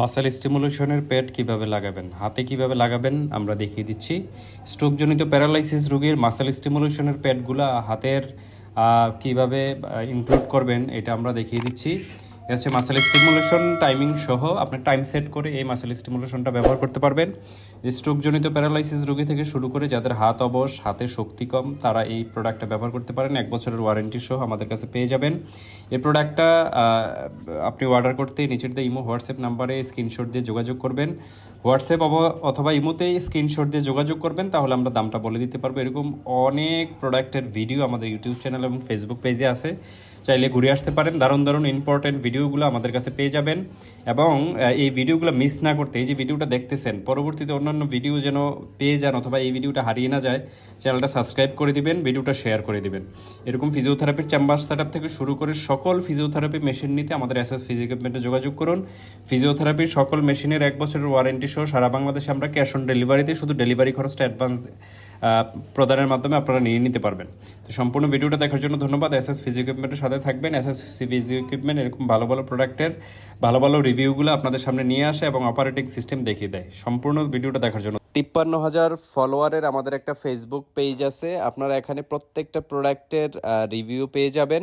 Muscle স্টিমুলেশনের pad কীভাবে লাগাবেন, হাতে কীভাবে লাগাবেন, আমরা দেখিয়ে দিচ্ছি। স্ট্রোকজনিত প্যারালাইসিস রোগীর মাসেল স্টিমুলেশনের প্যাডগুলো হাতের কীভাবে ইনক্লুড করবেন, এটা আমরা দেখিয়ে দিচ্ছি। হচ্ছে মাসেল স্টিমুলেশন টাইমিং সহ আপনি টাইম সেট করে এই মাসেল স্টিমুলেশনটা ব্যবহার করতে পারবেন। স্ট্রোকজনিত প্যারালাইসিস রোগী থেকে শুরু করে যাদের হাত অবশ, হাতে শক্তি কম, তারা এই প্রোডাক্টটা ব্যবহার করতে পারেন। এক বছরের ওয়ারেন্টি সহ আমাদের কাছে পেয়ে যাবেন। এই প্রোডাক্টটা আপনি অর্ডার করতে নিচের দিয়ে ইমো, হোয়াটসঅ্যাপ নাম্বারে স্ক্রিনশট দিয়ে যোগাযোগ করবেন। হোয়াটসঅ্যাপ অথবা ইমোতেই স্ক্রিনশট দিয়ে যোগাযোগ করবেন, তাহলে আমরা দামটা বলে দিতে পারব। এরকম অনেক প্রোডাক্টের ভিডিও আমাদের ইউটিউব চ্যানেল এবং ফেসবুক পেজে আছে। চাইলে ঘুরে আসতে পারেন। দারুণ দারুণ ইম্পর্টেন্ট ভিডিওগুলো আমাদের কাছে পেয়ে যাবেন। এবং এই ভিডিওগুলো মিস না করতে, এই যে ভিডিওটা দেখতেছেন, পরবর্তীতে অন্যান্য ভিডিও যেন পেয়ে যান অথবা এই ভিডিওটা হারিয়ে না যায়, চ্যানেলটা সাবস্ক্রাইব করে দিবেন ভিডিওটা শেয়ার করে দিবেন। এরকম ফিজিওথেরাপির চেম্বার সেট থেকে শুরু করে সকল ফিজিওথেরাপি মেশিন নিতে আমাদের এস এস ফিজিওকেপমেন্টে যোগাযোগ করুন। ফিজিওথেরাপির সকল মেশিনের এক বছরের ওয়ারেন্টি সহ সারা বাংলাদেশে আমরা ক্যাশ অন ডেলিভারিতে শুধু ডেলিভারি খরচটা অ্যাডভান্স প্রদানের মাধ্যমে আপনারা নিয়ে নিতে পারবেন। তো সম্পূর্ণ ভিডিওটা দেখার জন্য ধন্যবাদ। এস এস ফিজিওকেপমেন্টের সাথে থাকবেন। এস এস ফিজিও ইকুইপমেন্ট এরকম ভালো ভালো প্রোডাক্টের ভালো ভালো রিভিউগুলো আপনাদের সামনে নিয়ে আসে এবং অপারেটিং সিস্টেম দেখিয়ে দেয়। সম্পূর্ণ ভিডিওটা দেখার জন্য তিপ্পান্ন হাজার ফলোয়ারের আমাদের একটা ফেসবুক পেজ আছে। আপনারা এখানে প্রত্যেকটা প্রোডাক্টের রিভিউ পেয়ে যাবেন।